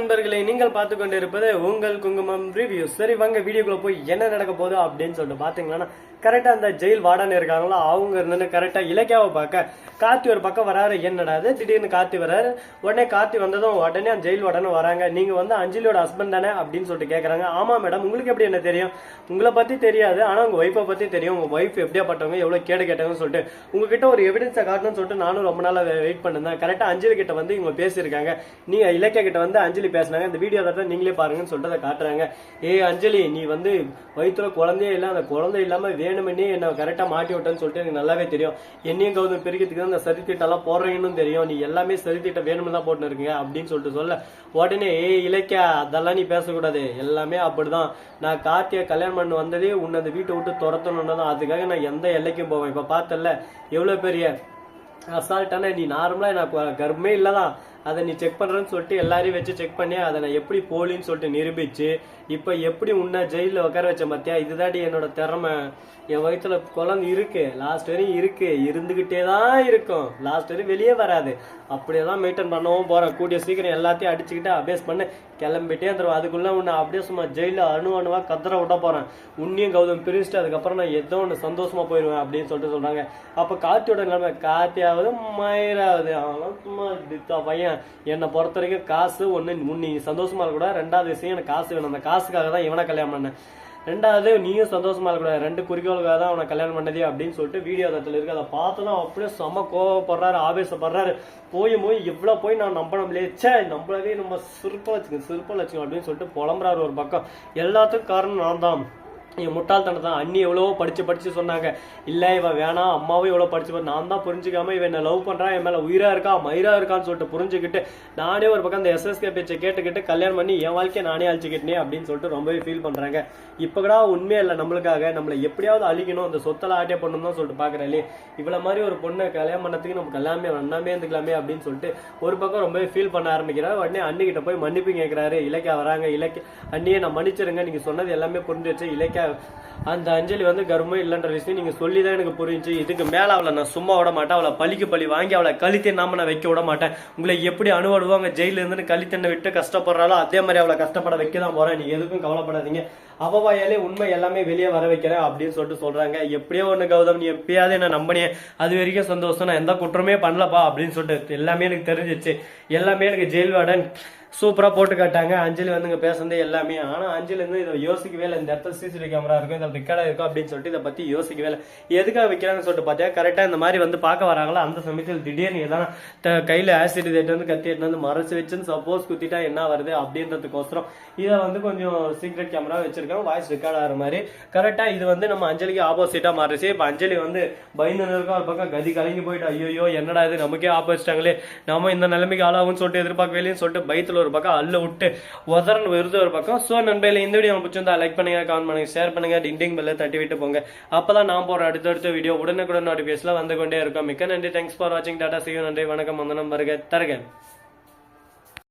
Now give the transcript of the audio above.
நண்பர்களே நீங்கள் பார்த்து கொண்டு இருப்பது உங்கள் குங்குமம் ரிவ்யூ சரி வாங்க வீடியோக்குள்ள போய் என்ன நடக்க போகுது அப்படின்னு சொல்லிட்டு பாத்தீங்கன்னா கரெக்டாக அந்த ஜெயில் வார்டன் இருக்காங்களோ அவங்க இருந்து கரெக்டாக இலக்கியாவை பார்க்க. கார்த்தி ஒரு பக்கம் வராரு என்னடாது திடீர்னு கார்த்தி வராரு. உடனே கார்த்தி வந்ததும் உடனே அந்த ஜெயில் வார்டன் வராங்க. நீங்க வந்து அஞ்சலியோட ஹஸ்பண்ட் தானே அப்படின்னு சொல்லிட்டு கேட்குறாங்க ஆமாம் மேடம் உங்களுக்கு எப்படி என்ன தெரியும்? உங்களை பத்தி தெரியாது ஆனா உங்க ஒய்ஃபை பத்தி தெரியும். உங்க ஒய்ஃப் எப்படியாப்பட்டவங்க எவ்வளவு கேடு கேட்டவங்கன்னு சொல்லிட்டு. உங்ககிட்ட ஒரு எவிடன்ஸை காட்டணும்னு சொல்லிட்டு நானும் ரொம்ப நாளாக வெயிட் பண்ணிருந்தேன் கரெக்டாக அஞ்சலி கிட்ட வந்து இவங்க பேசியிருக்காங்க. நீங்க இலக்கிய கிட்ட வந்து அஞ்சலி பேசினாங்க. இந்த வீடியோ தான் நீங்களே பாருங்கன்னு சொல்லிட்டு அதை காட்டுறாங்க. ஏய் அஞ்சலி நீ வந்து வயிற்றுல குழந்தையே இல்லை அந்த குழந்தை இல்லாமல் வேணுமென்னே என்ன கரெக்டாக மாட்டி விட்டேன்னு சொல்லிட்டு எனக்கு நல்லாவே தெரியும். என்னையும் கௌதம் பிரிக்கிறதுக்கு தான் இந்த சரித்திட்டெல்லாம் போடுறீங்கன்னு தெரியும். நீ எல்லாமே சரித்திட்டம் வேணும்னு தான் போட்டுன்னு இருக்கீங்க அப்படின்னு சொல்லிட்டு சொல்ல. உடனே ஏய் இலக்கியா அதெல்லாம் நீ பேசக்கூடாது. எல்லாமே அப்படிதான். நான் கார்த்தியை கல்யாணம் பண்ணி வந்ததே உன்னை அந்த வீட்டை விட்டு துரத்தணும்னு தான். அதுக்காக நான் எந்த எல்லைக்கும் போவேன். இப்போ பார்த்தல எவ்வளோ பெரிய அசால்ட்டான நீ நார்மலாக எனக்கு கர்ப்பமே இல்லதான். அதை நீ செக் பண்ணுறேன்னு சொல்லிட்டு எல்லாரையும் வச்சு செக் பண்ணி அதை நான் எப்படி போலின்னு சொல்லிட்டு நிரூபிச்சு இப்போ எப்படி உன்னை ஜெயிலில் உட்கார வச்ச மாத்தியா இதுதாடி என்னோட திறமை. என் வயிற்றுல குழந்தை இருக்கு. லாஸ்ட் வரையும் இருக்கு. இருந்துகிட்டே தான் இருக்கும். லாஸ்ட் வரையும் வெளியே வராது. அப்படியே தான் மெயின்டைன் பண்ணவும் போகிறேன் கூடிய சீக்கிரம் எல்லாத்தையும் அடிச்சுக்கிட்டு அபேஸ் பண்ண. கிளம்பிட்டே வந்துடும் அதுக்குள்ளே உன்னை அப்படியே சும்மா ஜெயிலில் அணு அணுவாக கத்தர விட போகிறேன் உன்னையும் கௌதம் பிரிச்சுட்டு அதுக்கப்புறம் நான் ஏதோ ஒன்று சந்தோஷமாக போயிடுவேன் அப்படின்னு சொல்லிட்டு சொல்கிறாங்க அப்போ கார்த்தியோட நிலைமை கார்த்தியாவது மயிராவது அவன் சும்மா பையன் என்னை பொறுத்த வரைக்கும் காசு ஒண்ணு முன் நீ சந்தோஷமா இருக்க கூட ரெண்டாவது விஷயம் எனக்கு காசு வேணும். அந்த காசுக்காக தான் இவனை கல்யாணம் பண்ணேன். ரெண்டாவது நீயும் சந்தோஷமா இருக்கக்கூடாது ரெண்டு குறிக்கோளுக்காக தான் அவனை கல்யாணம் பண்ணதே அப்படின்னு சொல்லிட்டு வீடியோ அதில் இருக்கு. அதை பார்த்தோன்னா அப்படியே செம்ம கோவப்படுறாரு ஆவேசப்படுறாரு. போய் போய் இவ்வளோ போய் நான் நம்பணும்லே. சே நம்மளவே நம்ம சிற்பம் வச்சுக்கோங்க சிற்பம் வச்சுக்கோங்க அப்படின்னு சொல்லிட்டு புலம்புறாரு ஒரு பக்கம். எல்லாத்துக்கும் காரணம் நான் தான். என் முட்டாள்தனம் தான். அண்ணி எவ்வளவோ படித்து படித்து சொன்னாங்க. இல்லை இவன் வேணாம். அம்மாவும் எவ்வளோ படிச்சு நான் தான் புரிஞ்சுக்காம இவன் என்ன லவ் பண்ணுறான் என் மேலே உயிராக இருக்கா மயிராக இருக்கான்னு சொல்லிட்டு புரிஞ்சுக்கிட்டு நானே ஒரு பக்கம் அந்த எஸ்எஸ்கே பேச்சை கேட்டுக்கிட்டு கல்யாணம் பண்ணி என் வாழ்க்கையை நானே அழிச்சுக்கிட்டேனே அப்படின்னு சொல்லிட்டு ரொம்பவே ஃபீல் பண்ணுறாங்க இப்போ கூட உண்மையே இல்லை நம்மளுக்காக. நம்மளை எப்படியாவது அழிக்கணும். அந்த சொத்தெல்லாம் ஆட்டே பண்ணணும் தான் சொல்லிட்டு பாக்குறேன் இவ்வளோ மாதிரி ஒரு பொண்ணை கல்யாணம் பண்ணதுக்கு நம்ம கல்யாணமே வண்ணாமே இருந்துக்கலாமே அப்படின்னு சொல்லிட்டு ஒரு பக்கம் ரொம்பவே ஃபீல் பண்ண ஆரம்பிக்கிறார். உடனே அண்ணிக்கிட்ட போய் மன்னிப்பு கேட்குறாரு இலக்கியா வராங்க. இலக்கிய அண்ணியை நான் மன்னிச்சிருங்க. நீங்கள் சொன்னது எல்லாமே புரிஞ்சிருச்சு. இலக்கியா அந்த அஞ்சலி வந்து கர்மம் இல்லைன்ற விஷயம் நீங்கள் சொல்லி தான் எனக்கு புரிஞ்சு இதுக்கு மேலே அவளை நான் சும்மா விட மாட்டேன். அவளை பழிக்கு பழி வாங்கி அவளை கழித்தே நாம நான் வைக்க விட மாட்டேன். உங்களை எப்படி அனுபவிடுவாங்க ஜெயிலேருந்து இருந்து கழித்தெண்ணை விட்டு கஷ்டப்படுறாளோ அதே மாதிரி அவளை கஷ்டப்பட வைக்க தான் போகிறேன் நீ எதுக்கும் கவலைப்படாதீங்க. அவவாயாலே உண்மை எல்லாமே வெளியே வர வைக்கிறேன் அப்படின்னு சொல்லிட்டு சொல்கிறாங்க எப்படியோ ஒன்று கௌதம் நீ எப்பயாவது என்ன நம்பினே அது வரைக்கும் சந்தோஷம். நான் எந்த குற்றமே பண்ணலப்பா அப்படின்னு சொல்லிட்டு எல்லாமே எனக்கு தெரிஞ்சிச்சு. எல்லாமே எனக்கு ஜெயில் வார்டன் சூப்பராக போட்டு காட்டாங்க. அஞ்சலி வந்து இங்க பேசுனது எல்லாமே. ஆனால் அஞ்சலி வந்து இதை யோசிக்கவே இல்லை. இந்த இடத்துல சிசிடிவி கேமரா இருக்கும் இதில் ரெக்கார்டாக இருக்கும் அப்படின்னு சொல்லிட்டு இதை பற்றி யோசிக்கவே இல்லை. எதுக்காக வைக்கிறாங்கன்னு சொல்லிட்டு பார்த்தா கரெக்டாக இந்த மாதிரி வந்து பார்க்க வராங்களோ? அந்த சமயத்தில் திடீர்னு எதனா கையில் ஆசிட் தேட்டு வந்து கத்தி எட்டு வந்து மறைச்சு வச்சுன்னு சப்போஸ் குத்திட்டா என்ன வருது அப்படின்றதுக்கோசரம் இதை வந்து கொஞ்சம் சீக்ரெட் கேமரா வச்சிருக்காங்க. வாய்ஸ் ரெக்கார்ட் ஆகிற மாதிரி. கரெக்டாக இது வந்து நம்ம அஞ்சலிக்கு ஆப்போசிட்டாக மாறிச்சு. இப்போ அஞ்சலி வந்து பயந்து ஒரு பக்கம் கதி கலங்கி போயிட்டு ஐயோ என்னடா இது? நமக்கே ஆப்போசிட்டாங்களே. நம்ம இந்த நிலைமைக்கு ஆளாகும்னு சொல்லிட்டு எதிர்பார்க்கவேலையும் சொல்லிட்டு பயத்தில் ஒரு பக்கம் அல்ல விட்டு உதறன் வருது ஒரு பக்கம். ஸோ நண்பையில் இந்த வீடியோ உங்களுக்கு பிடிச்சிருந்தா லைக் பண்ணுங்க கமெண்ட் பண்ணுங்க ஷேர் பண்ணுங்க டிண்டிங் பெல்ல தட்டி விட்டு போங்க. அப்பதான் நான் போற அடுத்தடுத்த வீடியோ உடனுக்குடன் நோட்டிஃபிகேஷன்ல வந்து கொண்டே இருக்கும். மிக்க நன்றி. தேங்க்ஸ் ஃபார் வாட்சிங் டாடா சிவ நன்றி. வணக்கம். வந்தனம் வருக. தருக.